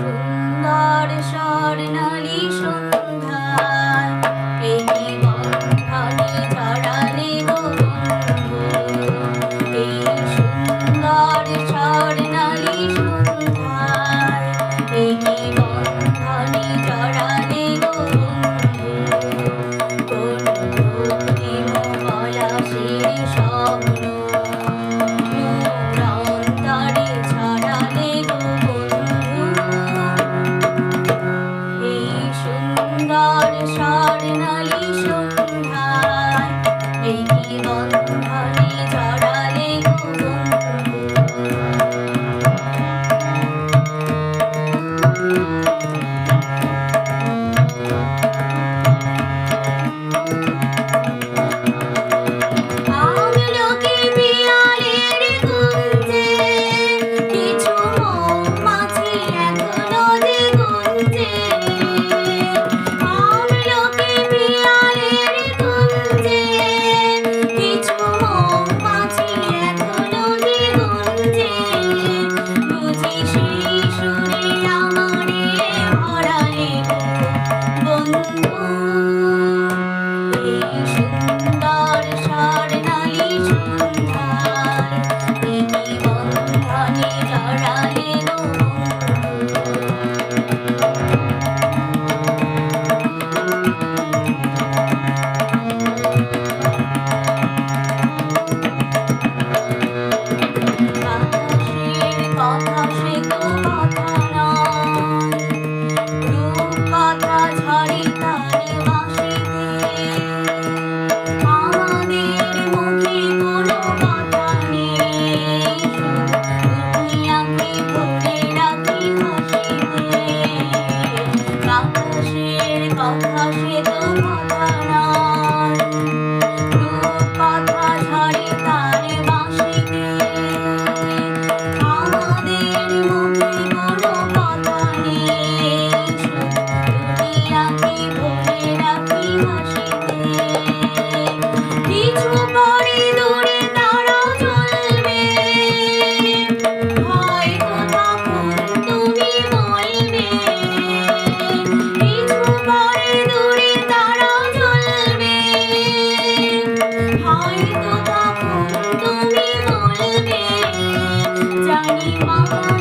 সুন্দর স্বর্ণালী সন্ধ্যায় প্রেমী বন্ধনে ছড়ালে এই সুন্দর স্বর্ণালী সন্ধ্যায় প্রেমী বন্ধনে ছড়ালে বলা সেই স্বপ্ন 你忙